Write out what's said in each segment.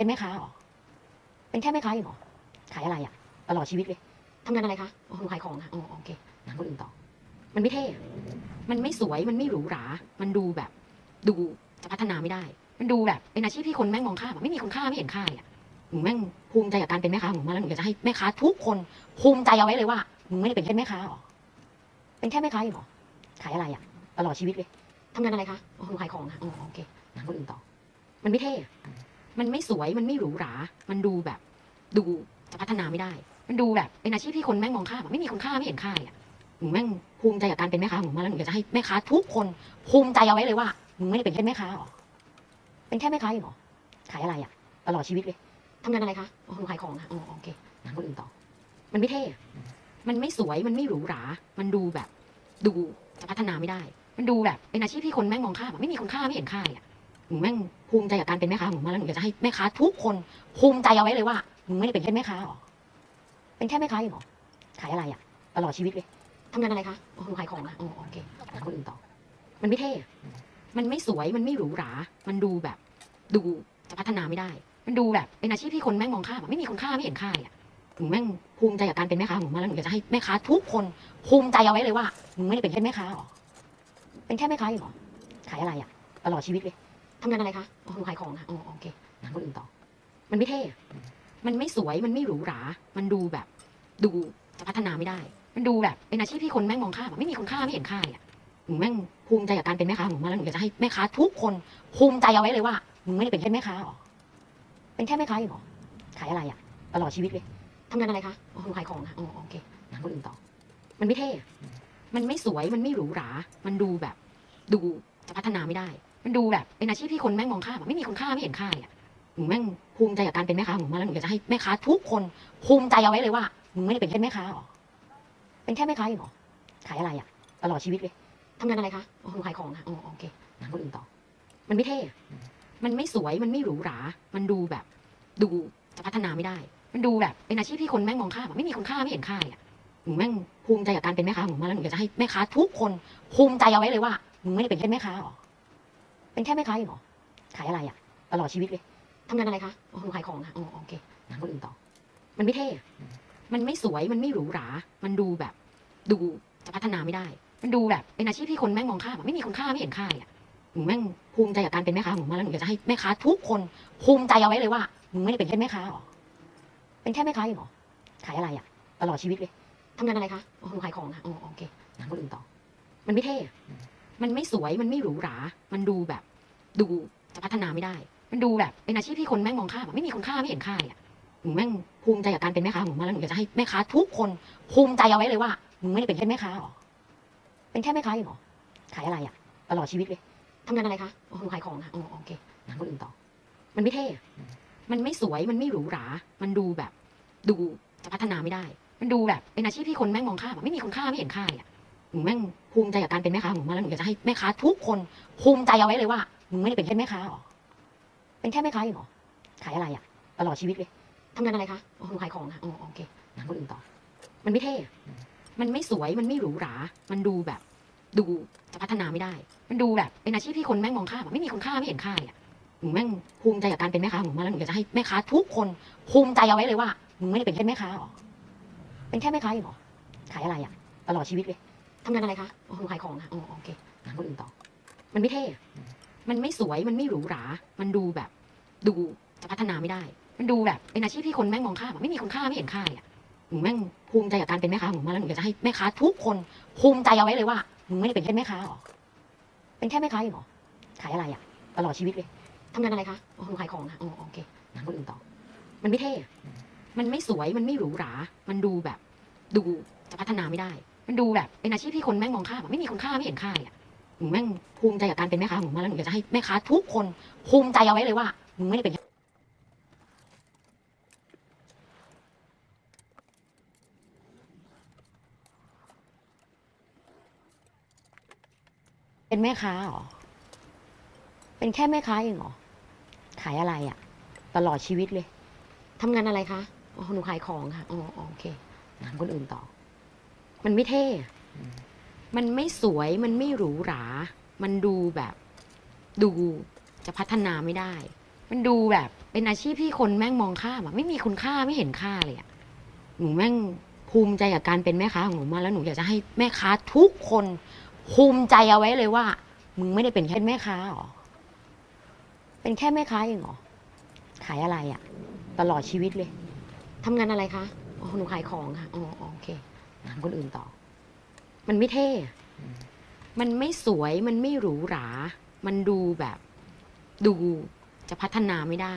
เป็นแม่ค้าเหรอ เป็นแค่แม่ค้าเองหรอ ขายอะไรอะตลอดชีวิตเลยทำงานอะไรคะ อ๋อหนูขายของค่ะ อ๋อโอเคงานคนอื่นต่อ มันไม่เท่ มันไม่สวย มันไม่หรูหรา มันดูแบบ ดูจะพัฒนาไม่ได้ มันดูแบบเป็นอาชีพที่คนแม่งมองข้ามอะไม่มีคุณค่าไม่เห็นค่าเลยอะหนูแม่งภูมิใจกับการเป็นแม่ค้าของหนูมากแล้วหนูอยากจะให้แม่ค้าทุกคนภูมิใจเอาไว้เลยว่าหนูไม่ได้เป็นแค่แม่ค้าหรอ เป็นแค่แม่ค้าเองหรอ ขายอะไรอะตลอดชีวิตเลยทำงานอะไรคะ อ๋อหนูขายของค่ะ อ๋อโอเคงานคนอื่นต่อ มันไม่เท่ มันไม่สวยมันไม่หรูหรา มันดูแบบ ดูจะพัฒนาไม่ได้ มันดูแบบเป็นอาชีพที่คนแม่งมองข้ามอะไม่มีคุณค่าไม่เห็นค่าเลยอะหนูแม่งภูมิใจกับการเป็นแม่ค้าของหนูมากแล้วหนูอยากจะให้แม่ค้าทุกคนภูมิใจเอาไว้เลยว่าหนูไม่ได้เป็นแค่แม่ค้าหรอเป็นแค่แม่ค้าเองหรอขายอะไรอะตลอดชีวิตเลยทำงานอะไรคะอ๋อหนูขายของค่ะอ๋อโอเคงานคนอื่นต่อ มันไม่เท่มันไม่สวยมันไม่หรูหรา มันดูแบบ ดูจะพัฒนาไม่ได้ มันดูแบบเป็นอาชีพที่คนแม่งมองข้ามอะไม่มีคุณค่าไม่เห็นค่าเลยอะ หนูแม่งภูมิใจกับการเป็นแม่ค้าของหนูมากแล้วหนูอยากจะให้แม่ค้าทุกคนภูมิใจเอาไว้เลยว่าหนูไม่ได้เป็นแค่แม่ค้าหรอเป็นแค่แม่ค้าเองหรอขายอะไรอะ ตลอดชีวิตเลยทำงานอะไรคะอ๋อหนูขายของค่ะอ๋อโอเคงานคนอื่นต่อ มันไม่เท่มันไม่สวยมันไม่หรูหรา มันดูแบบ ดูจะพัฒนาไม่ได้ มันดูแบบเป็นอาชีพที่คนแม่งมองข้ามไม่มีคุณค่าไม่เห็นค่าเลยอะหนูแม่งภูมิใจกับการเป็นแม่ค้าของหนูมากแล้วหนูอยากจะให้แม่ค้าทุกคนภูมิใจเอาไว้เลยว่าหนูไม่ได้เป็นแค่แม่ค้าหรอเป็นแค่แม่ค้าเองหรอขายอะไรอะตลอดชีวิตเลย ทำงานอะไรคะ อ๋อหนูขายของค่ะ อ๋อโอเคงานคนอื่นต่อ มันไม่เท่อะมันไม่สวย มันไม่หรูหรา มันดูแบบ ดูจะพัฒนาไม่ได้ มันดูแบบเป็นอาชีพที่คนแม่งมองข้ามอะไม่มีคุณค่าไม่เห็นค่าเลยอะหนูแม่งภูมิใจกับการเป็นแม่ค้าของหนูมากแล้วหนูอยากจะให้แม่ค้าทุกคนภูมิใจเอาไว้เลยว่าหนูไม่ได้เป็นแค่แม่ค้าหรอ เป็นแค่แม่ค้าเองเหรอ ขายอะไรอะตลอดชีวิตเลยทำงานอะไรคะ อ๋อหนูขายของค่ะ อ๋อโอเคงานคนอื่นต่อ มันไม่เท่อะมันไม่สวย มันไม่หรูหรา มันดูแบบ ดูจะพัฒนาไม่ได้ มันดูแบบเป็นอาชีพที่คนแม่งมองข้ามอะไม่มีคุณค่าไม่เห็นค่าเลยอะหนูแม่งภูมิใจกับการเป็นแม่ค้าของหนูมากแล้วหนูอยากจะให้แม่ค้าทุกคนภูมิใจเอาไว้เลยว่าหนูไม่ได้เป็นแค่แม่ค้าหรอเป็นแค่แม่ค้าเองหรอขายอะไรอะตลอดชีวิตเลยทำงานอะไรคะอ๋อหนูขายของค่ะอ๋อโอเคงานคนอื่นต่อ มันไม่เท่มันไม่สวยมันไม่หรูหรา มันดูแบบ ดูจะพัฒนาไม่ได้ มันดูแบบเป็นอาชีพที่คนแม่งมองข้ามอะไม่มีคุณค่าไม่เห็นค่าเลยอะหนูแม่งภูมิใจกับการเป็นแม่ค้าของหนูมากแล้วหนูอยากจะให้แม่ค้าทุกคนภูมิใจเอาไว้เลยว่าหนูไม่ได้เป็นแค่แม่ค้าหรอ เป็นแค่แม่ค้าเองเหรอ ขายอะไรอะตลอดชีวิตเลยทำงานอะไรคะอ๋อหนูขายของค่ะอ๋อโอเคงานคนอื่นต่อ มันไม่เท่อะมันไม่สวย มันไม่หรูหรา มันดูแบบ ดูจะพัฒนาไม่ได้ มันดูแบบเป็นอาชีพที่คนแม่งมองข้ามอะไม่มีคุณค่าไม่เห็นค่าเลยอะหนูแม่งภูมิใจกับการเป็นแม่ค้าของหนูมากแล้วหนูอยากจะให้แม่ค้าทุกคนภูมิใจเอาไว้เลยว่าหนูไม่ได้เป็นแค่แม่ค้าหรอ เป็นแค่แม่ค้าเองเหรอ ขายอะไรอะตลอดชีวิตเลยทำงานอะไรคะ อ๋อหนูขายของค่ะอ๋อโอเคงานคนอื่นต่อ มันไม่เท่อะ มันไม่สวยมันไม่หรูหรา มันดูแบบ ดูจะพัฒนาไม่ได้ มันดูแบบเป็นอาชีพที่คนแม่งมองข้ามอะไม่มีคุณค่าไม่เห็นค่าเลยอะหนูแม่งภูมิใจกับการเป็นแม่ค้าของหนูมากแล้วหนูอยากจะให้แม่ค้าทุกคนภูมิใจเอาไว้เลยว่าหนูไม่ได้เป็นแค่แม่ค้าหรอเป็นแค่แม่ค้าเองหรอขายอะไรอะตลอดชีวิตเลยทำงานอะไรคะอ๋อหนูขายของค่ะอ๋อโอเคงานคนอื่นต่อ มันไม่เท่มันไม่สวยมันไม่หรูหรา มันดูแบบ ดูจะพัฒนาไม่ได้ มันดูแบบเป็นอาชีพที่คนแม่งมองข้ามอะไม่มีคุณค่าไม่เห็นค่าเลยอะ หนูแม่งภูมิใจกับการเป็นแม่ค้าของหนูมากแล้วหนูอยากจะให้แม่ค้าทุกคนภูมิใจเอาไว้เลยว่าหนูไม่ได้เป็นแค่แม่ค้าหรอเป็นแค่แม่ค้าเองหรอขายอะไรอะ ตลอดชีวิตเลยทำงานอะไรคะอ๋อหนูขายของค่ะอ๋อโอเคงานคนอื่นต่อ มันไม่เท่มันไม่สวยมันไม่หรูหรา มันดูแบบ ดูจะพัฒนาไม่ได้ มันดูแบบเป็นอาชีพที่คนแม่งมองข้ามไม่มีคุณค่าไม่เห็นค่าเลยอะหนูแม่งภูมิใจกับการเป็นแม่ค้าของหนูมากแล้วหนูอยากจะให้แม่ค้าทุกคนภูมิใจเอาไว้เลยว่าหนูไม่ได้เป็นแค่แม่ค้าหรอเป็นแค่แม่ค้าเองหรอขายอะไรอะตลอดชีวิตเลย ทำงานอะไรคะอ๋อหนูขายของค่ะอ๋อโอเคงานคนอื่นต่อ มันไม่เท่อะมันไม่สวยมันไม่หรูหรา มันดูแบบ ดูจะพัฒนาไม่ได้ มันดูแบบเป็นอาชีพที่คนแม่งมองข้ามอะไม่มีคุณค่าไม่เห็นค่าเลยอะหนูแม่งภูมิใจกับการเป็นแม่ค้าของหนูมากแล้วหนูอยากจะให้แม่ค้าทุกคนภูมิใจเอาไว้เลยว่าหนูไม่ได้เป็นแค่แม่ค้าหรอเป็นแค่แม่ค้าเองเหรอขายอะไรอะตลอดชีวิตเลยทำงานอะไรคะอ๋อหนูขายของค่ะอ๋อโอเคงานคนอื่นต่อ มันไม่เท่อะมันไม่สวยมันไม่หรูหรา มันดูแบบ ดูจะพัฒนาไม่ได้ มันดูแบบเป็นอาชีพที่คนแม่งมองข้ามอะไม่มีคุณค่าไม่เห็นค่าเลยอะหนูแม่งภูมิใจกับการเป็นแม่ค้าของหนูมากแล้วหนูอยากจะให้แม่ค้าทุกคนภูมิใจเอาไว้เลยว่าหนูไม่ได้เป็นเป็นแม่ค้าเหรอ เป็นแค่แม่ค้าเองเหรอ ขายอะไรอะตลอดชีวิตเลย ทำงานอะไรคะ อ๋อ หนูขายของค่ะ อ๋อ โอเค งานคนอื่นต่อ มันไม่เท่ มันไม่สวย มันไม่หรูหรา มันดูแบบ ดูจะพัฒนาไม่ได้ มันดูแบบเป็นอาชีพที่คนแม่งมองข้ามอะไม่มีคุณค่าไม่เห็นค่าเลยอะหนูแม่งภูมิใจกับการเป็นแม่ค้าของหนูมากแล้วหนูอยากจะให้แม่ค้าทุกคนภูมิใจเอาไว้เลยว่า มึงไม่ได้เป็นแค่แม่ค้าหรอ เป็นแค่แม่ค้าเองเหรอ ขายอะไรอะตลอดชีวิตเลย ทำงานอะไรคะ อ๋อ หนูขายของค่ะ อ๋ออ๋อโอเค ถามคนอื่นต่อ มันไม่เท่อะมันไม่สวย มันไม่หรูหรา มันดูแบบ ดูจะพัฒนาไม่ได้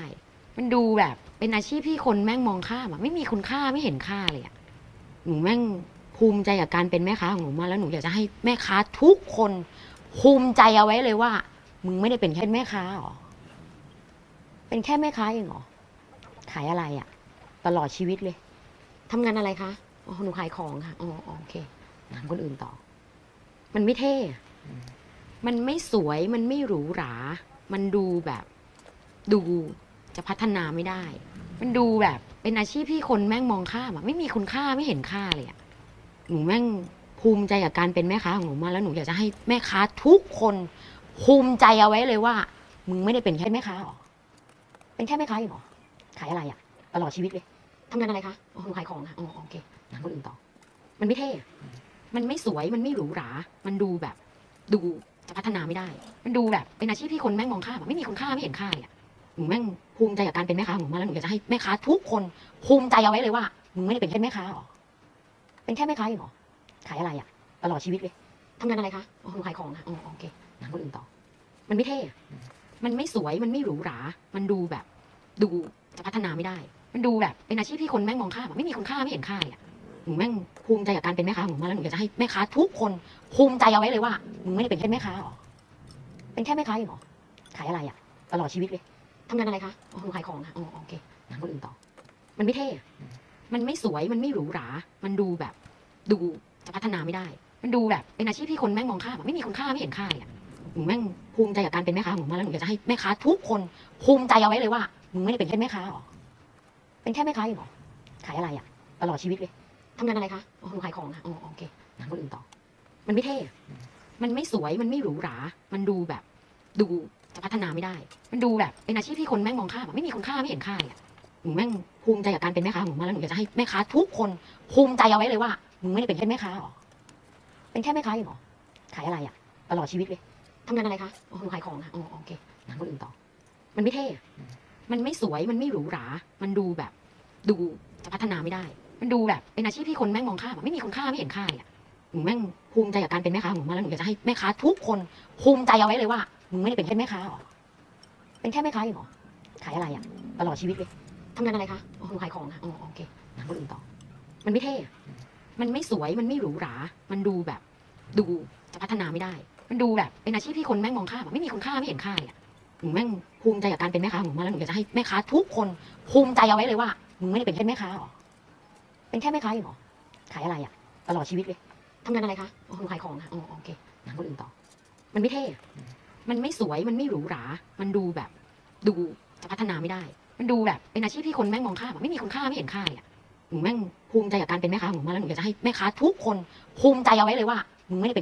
มันดูแบบเป็นอาชีพที่คนแม่งมองข้ามอะไม่มีคุณค่าไม่เห็นค่าเลยอะหนูแม่งภูมิใจกับการเป็นแม่ค้าของหนูมากแล้วหนูอยากจะให้แม่ค้าทุกคนภูมิใจเอาไว้เลยว่า มึงไม่ได้เป็นแค่แม่ค้าหรอ เป็นแค่แม่ค้าเองเหรอ ขายอะไรอะตลอดชีวิตเลยทำงานอะไรคะ อ๋อหนูขายของค่ะอ๋ออ๋อโอเคถามคนอื่นต่อ มันไม่เท่อะมันไม่สวยมันไม่หรูหรา มันดูแบบ ดูจะพัฒนาไม่ได้ มันดูแบบเป็นอาชีพที่คนแม่งมองข้ามอะไม่มีคุณค่าไม่เห็นค่าเลยอะหนูแม่งภูมิใจกับการเป็นแม่ค้าของหนูมากแล้วหนูอยากจะให้แม่ค้าทุกคนภูมิใจเอาไว้เลยว่า มึงไม่ได้เป็นแค่แม่ค้าหรอเป็นแค่แม่ค้าเองเหรอขายอะไรอะตลอดชีวิตเลย ทำงานอะไรคะอ๋อหนูขายของค่ะอ๋อโอเคถามคนอื่นต่อ มันไม่เท่อะมันไม่สวย มันไม่หรูหรา มันดูแบบ ดูจะพัฒนาไม่ได้ มันดูแบบเป็นอาชีพที่คนแม่งมองข้ามอะไม่มีคุณค่าไม่เห็นค่าเลยอะหนูแม่งภูมิใจกับการเป็นแม่ค้าของหนูมากแล้วหนูอยากจะให้แม่ค้าทุกคนภูมิใจเอาไว้เลยว่ามึงไม่ได้เป็นแค่แม่ค้าหรอ เป็นแค่แม่ค้าเองหรอ ขายอะไรอะตลอดชีวิตเลยทำงานอะไรคะอ๋อหนูขายของค่ะอ๋อโอเคถามคนอื่นต่อ มันไม่เท่อะมันไม่สวย มันไม่หรูหรา มันดูแบบ ดูจะพัฒนาไม่ได้ มันดูแบบเป็นอาชีพที่คนแม่งมองข้ามอะไม่มีคุณค่าไม่เห็นค่าเลยอะหนูแม่งภูมิใจกับการเป็นแม่ค้าของหนูมากแล้วหนูอยากจะให้แม่ค้าทุกคนภูมิใจเอาไว้เลยว่ามึงไม่ได้เป็นแค่แม่ค้าหรอเป็นแค่แม่ค้าเองหรอขายอะไรอะตลอดชีวิตเลยทำงานอะไรคะอ๋อหนูขายของค่ะอ๋อโอเคถามคนอื่นต่อ มันไม่เท่มันไม่สวยมันไม่หรูหรา มันดูแบบ ดูจะพัฒนาไม่ได้ มันดูแบบเป็นอาชีพที่คนแม่งมองข้ามไม่มีคุณค่าไม่เห็นค่าเลยอะหนูแม่งภูมิใจกับการเป็นแม่ค้าของหนูมากแล้วหนูอยากจะให้แม่ค้าทุกคนภูมิใจเอาไว้เลยว่ามึงไม่ได้เป็นแค่แม่ค้าหรอ เป็นแค่แม่ค้าเองเหรอ ขายอะไรอะตลอดชีวิตเลยทำงานอะไรคะ อ๋อหนูขายของค่ะ อ๋อโอเคถามคนอื่นต่อ มันไม่เท่ มันไม่สวย มันไม่หรูหรา มันดูแบบ ดูจะพัฒนาไม่ได้ มันดูแบบเป็นอาชีพที่คนแม่งมองข้ามอะไม่มีคุณค่าไม่เห็นค่าเลยหนูแม่งภูมิใจกับการเป็นแม่ค้าของหนูมากแล้วหนูอยากจะให้แม่ค้าทุกคนภูมิใจเอาไว้เลยว่ามึงไม่ได้เป็นแค่แม่ค้าหรอ เป็นแค่แม่ค้าเองหรอ ขายอะไรอะตลอดชีวิตเลยทำงานอะไรคะ อ๋อหนูขายของค่ะ อ๋อโอเคถามคนอื่นต่อ มันไม่เท่ มันไม่สวยมันไม่หรูหรา มันดูแบบ ดูจะพัฒนาไม่ได้ มันดูแบบเป็นอาชีพที่คนแม่งมองข้ามอะไม่มีคุณค่าไม่เห็นค่าเลยอะหนูแม่งภูมิใจกับการเป็นแม่ค้าของหนูมากแล้วหนูอยากจะให้แม่ค้าทุกคนภูมิใจเอาไว้เลยว่ามึงไม่ได้เป็นแค่แม่ค้าหรอเป็นแค่แม่ค้าเองหรอขายอะไรอะตลอดชีวิตเลยทำงานอะไรคะอ๋อหนูขายของค่ะอ๋อโอเคถามคนอื่นต่อ มันไม่เท่มันไม่สวยมันไม่หรูหรา มันดูแบบ ดูจะพัฒนาไม่ได้ มันดูแบบเป็นอาชีพที่คนแม่งมองข้ามไม่มีคุณค่าไม่เห็นค่าเลยอะ หนูแม่งภูมิใจกับการเป็นแม่ค้าของหนูมากแล้วหนูอยากจะให้แม่ค้าทุกคนภูมิใจเอาไว้เลยว่ามึงไม่ได้เป็นแค่แม่ค้าหรอเป็นแค่แม่ค้าเองเหรอขายอะไรอะ ตลอดชีวิตเลยทำงานอะไรคะอ๋อหนูขายของค่ะอ๋อโอเคถามคนอื่นต่อ มันไม่เท่มันไม่สวยมันไม่หรูหรา มันดูแบบ ดูจะพัฒนาไม่ได้ มันดูแบบเป็นอาชีพที่คนแม่งมองข้ามไม่มีคุณค่าไม่เห็นค่าเลยอะหนูแม่งภูมิใจกับการเป็นแม่ค้าของหนูมากแล้วหนูอยากจะให้แม่ค้าทุกคนภูมิใจเอาไว้เลยว่ามึงไม่ได้เป็น